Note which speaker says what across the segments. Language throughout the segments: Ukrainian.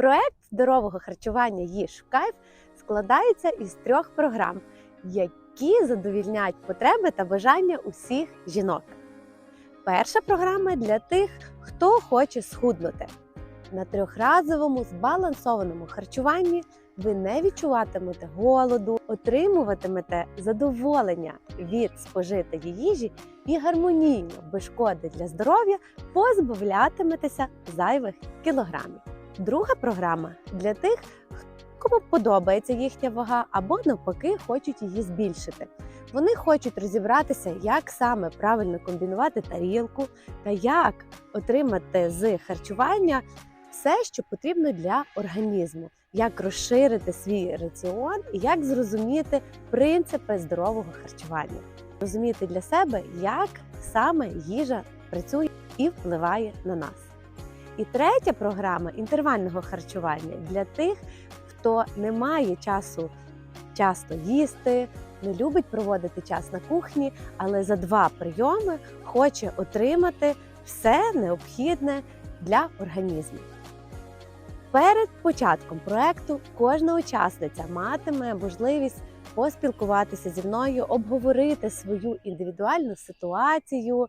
Speaker 1: Проект здорового харчування їж в кайф складається із трьох програм, які задовільняють потреби та бажання усіх жінок. Перша програма для тих, хто хоче схуднути. На трьохразовому збалансованому харчуванні ви не відчуватимете голоду, отримуватимете задоволення від спожитої їжі і гармонійно, без шкоди для здоров'я, позбавлятиметеся зайвих кілограмів. Друга програма для тих, кому подобається їхня вага або навпаки хочуть її збільшити. Вони хочуть розібратися, як саме правильно комбінувати тарілку та як отримати з харчування все, що потрібно для організму, як розширити свій раціон і як зрозуміти принципи здорового харчування, розуміти для себе, як саме їжа працює і впливає на нас. І третя програма інтервального харчування для тих, хто не має часу часто їсти, не любить проводити час на кухні, але за два прийоми хоче отримати все необхідне для організму. Перед початком проекту кожна учасниця матиме можливість поспілкуватися зі мною, обговорити свою індивідуальну ситуацію,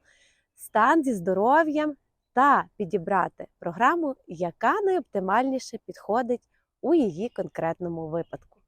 Speaker 1: стан зі здоров'ям та підібрати програму, яка найоптимальніше підходить у її конкретному випадку.